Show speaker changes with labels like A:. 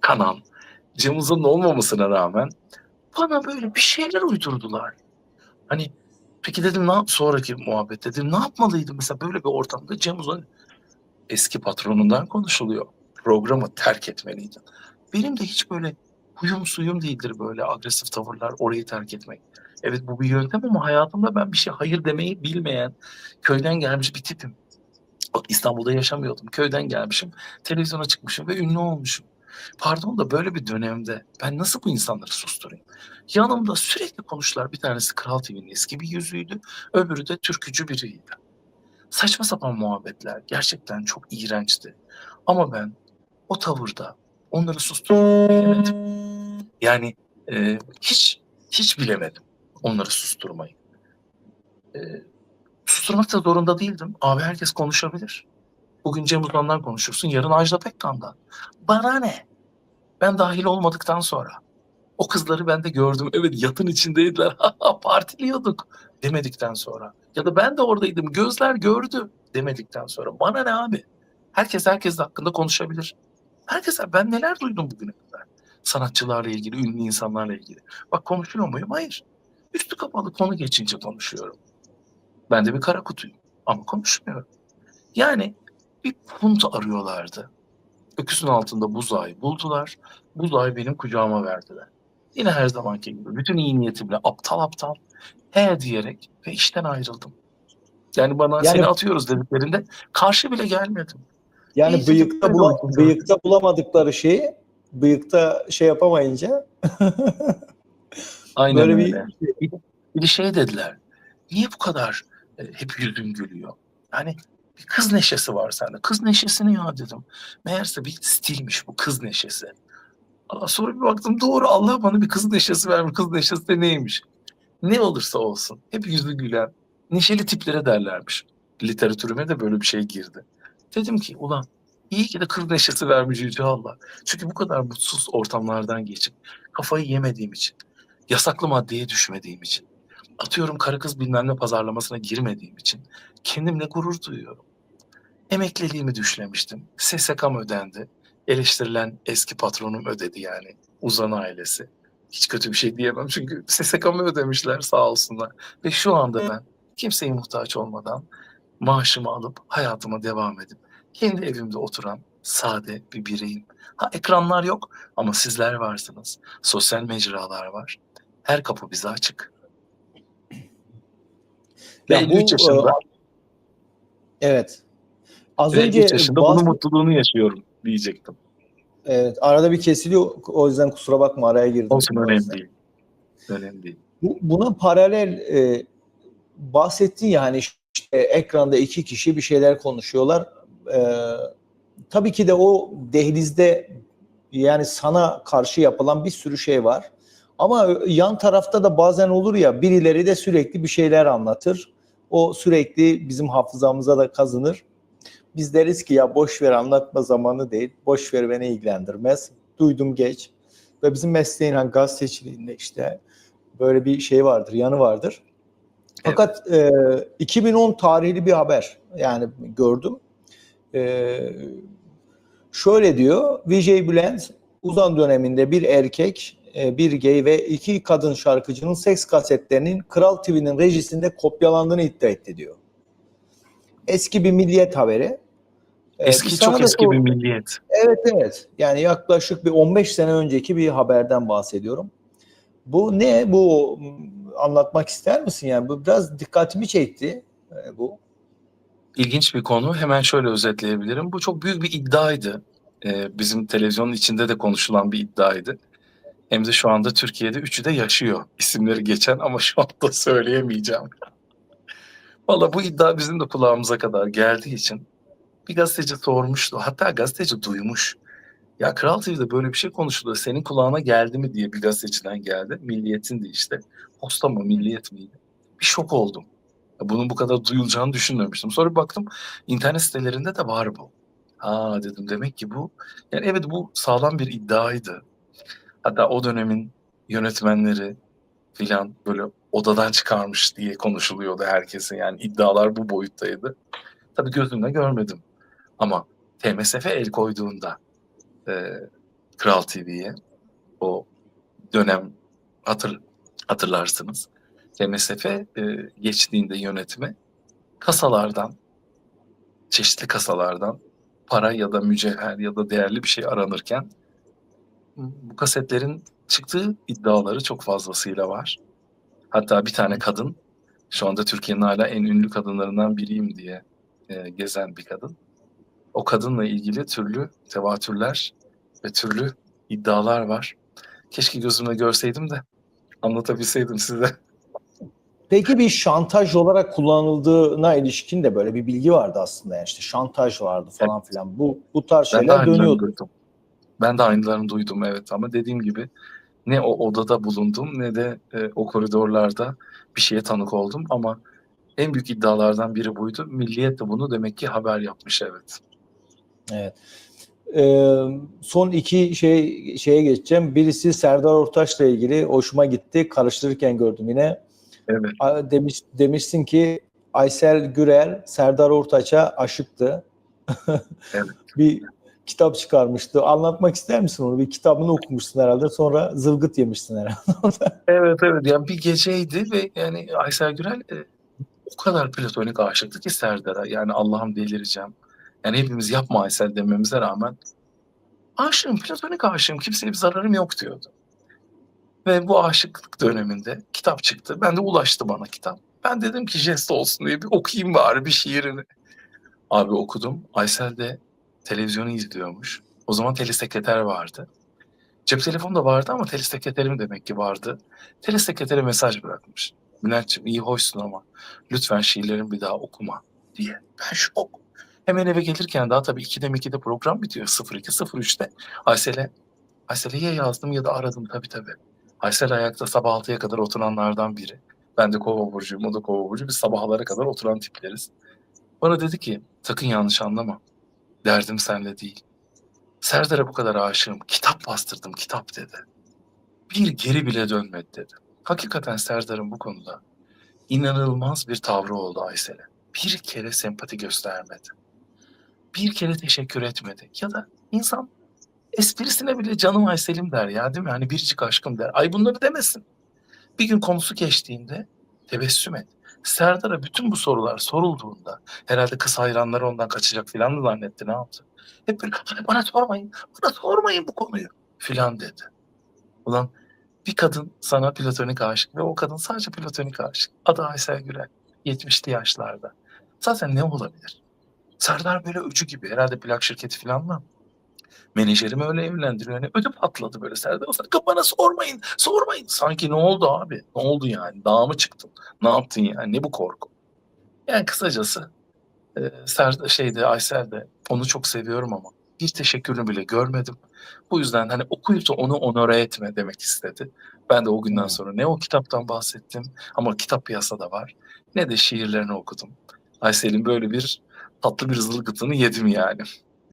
A: kanan Cem Uzan'ın olmamasına rağmen bana böyle bir şeyler uydurdular. Hani peki dedim ne sonraki muhabbet dedim ne yapmalıydım mesela böyle bir ortamda Cem Uzan eski patronundan konuşuluyor. Programı terk etmeliydin. Benim de hiç böyle huyum suyum değildir böyle agresif tavırlar orayı terk etmek. Evet bu bir yöntem ama hayatımda ben bir şey hayır demeyi bilmeyen köyden gelmiş bir tipim. İstanbul'da yaşamıyordum. Köyden gelmişim. Televizyona çıkmışım ve ünlü olmuşum. Pardon da böyle bir dönemde ben nasıl bu insanları susturayım? Yanımda sürekli konuştular. Bir tanesi Kral TV'nin eski bir yüzüydü. Öbürü de türkücü biriydi. Saçma sapan muhabbetler gerçekten çok iğrençti. Ama ben o tavırda onları susturmayı. Yani e, hiç hiç bilemedim onları susturmayı. E, susturmak da zorunda değildim. Abi herkes konuşabilir. Bugün Cem Uzan'dan konuşursun, yarın Ajda Pekkan'dan. Bana ne? Ben dahil olmadıktan sonra. O kızları ben de gördüm. Evet yatın içindeydiler. Partiliyorduk demedikten sonra. Ya da ben de oradaydım. Gözler gördü demedikten sonra. Bana ne abi? Herkes herkes hakkında konuşabilir. Herkes ben neler duydum bugüne kadar. Sanatçılarla ilgili, ünlü insanlarla ilgili. Bak konuşuyor muyum? Hayır. Üstü kapalı konu geçince konuşuyorum. Ben de bir kara kutuyum. Ama konuşmuyorum. Yani bir punt arıyorlardı. Öküzün altında buzağı buldular. Buzağı benim kucağıma verdiler. Yine her zamanki gibi bütün iyi niyetimle aptal aptal he diyerek ve işten ayrıldım. Yani bana
B: Yani-
A: seni atıyoruz dediklerinde karşı bile gelmedim.
B: Yani
A: İyice
B: bıyıkta, bula- bıyıkta bulamadıkları şeyi bıyıkta şey yapamayınca
A: Aynen
B: böyle
A: öyle. Bir, bir şey dediler. Niye bu kadar e, hep yüzün gülüyor? Yani bir kız neşesi var sende. Kız neşesini ya dedim. Meğerse bir stilmiş bu kız neşesi. Aa, sonra bir baktım doğru Allah bana bir kız neşesi vermiş. Kız neşesi de neymiş? Ne olursa olsun. Hep yüzü gülen, neşeli tiplere derlermiş. Literatürüme de böyle bir şey girdi. Dedim ki ulan iyi ki de kız neşesi vermiş Yüce Allah. Çünkü bu kadar mutsuz ortamlardan geçip kafayı yemediğim için, yasaklı maddeye düşmediğim için, atıyorum karı kız bilmem ne pazarlamasına girmediğim için kendimle gurur duyuyorum. Emekliliğimi düşlemiştim. SSK'm ödendi. Eleştirilen eski patronum ödedi yani. Uzan ailesi. Hiç kötü bir şey diyemem çünkü SSK'mı ödemişler sağ olsunlar. Ve şu anda ben kimseye muhtaç olmadan maaşımı alıp hayatıma devam edip kendi evimde oturan sade bir bireyim. Ha ekranlar yok ama sizler varsınız. Sosyal mecralar var. Her kapı bize açık. Ve
B: Ya
A: 53
B: bu,
A: yaşında,
B: e, evet. Az
A: ve
B: önce
A: 53 yaşında
B: bazı-
A: bunun mutluluğunu yaşıyorum diyecektim.
B: evet, arada bir kesiliyor. O yüzden kusura bakma araya girdim.
A: Olsun önemli değil. Önemli değil.
B: Bu, buna paralel e, bahsettin ya hani işte ekranda iki kişi bir şeyler konuşuyorlar. E, tabii ki de o dehlizde yani sana karşı yapılan bir sürü şey var. Ama yan tarafta da bazen olur ya birileri de sürekli bir şeyler anlatır. O sürekli bizim hafızamıza da kazınır. Biz deriz ki ya boş ver anlatma zamanı değil. Boş ver beni ilgilendirmez. Duydum geç. Ve bizim mesleğin hani gazeteciliğinde işte böyle bir şey vardır, yanı vardır. Fakat e, 2010 tarihli bir haber yani gördüm. E, şöyle diyor, Vijay Bülent uzan döneminde bir erkek, bir gay ve iki kadın şarkıcının seks kasetlerinin Kral TV'nin rejisinde kopyalandığını iddia etti diyor. Eski bir milliyet haberi. E,
A: Eski
B: biz
A: çok eski
B: sor-
A: bir milliyet.
B: Evet evet. Yani yaklaşık bir 15 sene önceki bir haberden bahsediyorum. Bu ne? Bu m, anlatmak ister misin? Yani bu biraz dikkatimi çekti e, bu.
A: İlginç bir konu. Hemen şöyle özetleyebilirim. Bu çok büyük bir iddiaydı. Ee, bizim televizyonun içinde de konuşulan bir iddiaydı. Hem de şu anda Türkiye'de üçü de yaşıyor. İsimleri geçen ama şu anda söyleyemeyeceğim. Valla bu iddia bizim de kulağımıza kadar geldiği için bir gazeteci sormuştu. Hatta gazeteci duymuş. Ya Kral TV'de böyle bir şey konuşuluyor. Senin kulağına geldi mi diye bir gazeteciden geldi. Milliyetin de işte. Posta mı milliyet miydi? Bir şok oldum. Ya Bunun bu kadar duyulacağını düşünmemiştim. Sonra bir baktım internet sitelerinde de var bu. Ha dedim demek ki bu. Yani evet bu sağlam bir iddiaydı. Hatta o dönemin yönetmenleri filan böyle odadan çıkarmış diye konuşuluyordu herkesin. Yani iddialar bu boyuttaydı. Tabii gözümle görmedim. Ama TMSF el koyduğunda e, Kral TV'ye. O dönem hatır, hatırlarsınız. MSF e, geçtiğinde yönetime kasalardan, çeşitli kasalardan para ya da mücevher ya da değerli bir şey aranırken bu kasetlerin çıktığı iddiaları çok fazlasıyla var. Hatta bir tane kadın, şu anda Türkiye'nin hala en ünlü kadınlarından biriyim diye e, gezen bir kadın. O kadınla ilgili türlü tevatürler ve türlü iddialar var. Keşke gözümle görseydim de anlatabilseydim size.
B: Peki bir şantaj olarak kullanıldığına ilişkin de böyle bir bilgi vardı aslında yani işte şantaj vardı falan filan. Bu bu tarz
A: Ben
B: şeyler dönüyordu.
A: duydum. Ben de aynılarını duydum evet ama dediğim gibi ne o odada bulundum ne de e, o koridorlarda bir şeye tanık oldum ama en büyük iddialardan biri buydu. Milliyet de bunu demek ki haber yapmış evet.
B: Evet. Ee, son iki şey şeye geçeceğim. Birisi Serdar Ortaç'la ilgili hoşuma gitti. Karıştırırken gördüm yine.
A: Evet.
B: Demiş, demişsin ki Aysel Gürel Serdar Ortaç'a aşıktı.
A: Evet.
B: bir kitap çıkarmıştı. Anlatmak ister misin onu? Bir kitabını okumuşsun herhalde. Sonra zılgıt yemişsin herhalde.
A: Evet evet yani bir geceydi ve yani Aysel Gürel e, o kadar platonik aşıktı ki Serdar'a yani Allah'ım delireceğim. Yani hepimiz yapma Aysel dememize rağmen aşığım platonik aşığım kimseye bir zararım yok diyordu. Ve bu aşıklık döneminde kitap çıktı. Ben de ulaştı bana kitap. Ben dedim ki jest olsun diye bir okuyayım bari bir şiirini. Abi okudum. Aysel de televizyonu izliyormuş. O zaman telesekreter vardı. Cep telefonu da vardı ama telesekreterim demek ki vardı. Telesekretere mesaj bırakmış. Bülent'ciğim iyi hoşsun ama lütfen şiirlerimi bir daha okuma diye. Ben şok. Hemen eve gelirken daha tabii 2'de 2'de program bitiyor. 02.03'te. Aysel'e Aysel'e ya yazdım ya da aradım tabii tabii. Aysel ayakta sabah 6'ya kadar oturanlardan biri. Ben de kova burcuyum, o da kova burcu. Biz sabahlara kadar oturan tipleriz. Bana dedi ki sakın yanlış anlama. Derdim senle değil. Serdar'a bu kadar aşığım. Kitap bastırdım kitap dedi. Bir geri bile dönmedi dedi. Hakikaten Serdar'ın bu konuda inanılmaz bir tavrı oldu Aysel'e. Bir kere sempati göstermedi. Bir kere teşekkür etmedi. Ya da insan esprisine bile canım Aysel'im der ya değil mi? Hani biricik aşkım der. Ay bunları demesin. Bir gün konusu geçtiğinde tebessüm et. Serdar'a bütün bu sorular sorulduğunda herhalde kız hayranları ondan kaçacak filan mı zannetti ne yaptı? Hep böyle "Hani bana sormayın, bana sormayın bu konuyu filan dedi. Ulan bir kadın sana platonik aşık ve o kadın sadece platonik aşık. Adı Aysel Gürel. 70'li yaşlarda. Zaten ne olabilir? Serdar böyle öcü gibi herhalde plak şirketi filan mı? Menajerimi öyle evlendiriyor. Yani ödü patladı böyle Serdar. O sakın bana sormayın, sormayın. Sanki ne oldu abi? Ne oldu yani? Dağa mı çıktın? Ne yaptın yani? Ne bu korku? Yani kısacası e, Serdar şeyde Aysel de onu çok seviyorum ama bir teşekkürünü bile görmedim. Bu yüzden hani okuyup da onu onore etme demek istedi. Ben de o günden
B: Hmm.
A: sonra ne o kitaptan bahsettim ama kitap piyasada var ne de şiirlerini okudum. Aysel'in böyle bir tatlı bir zılgıtını yedim yani.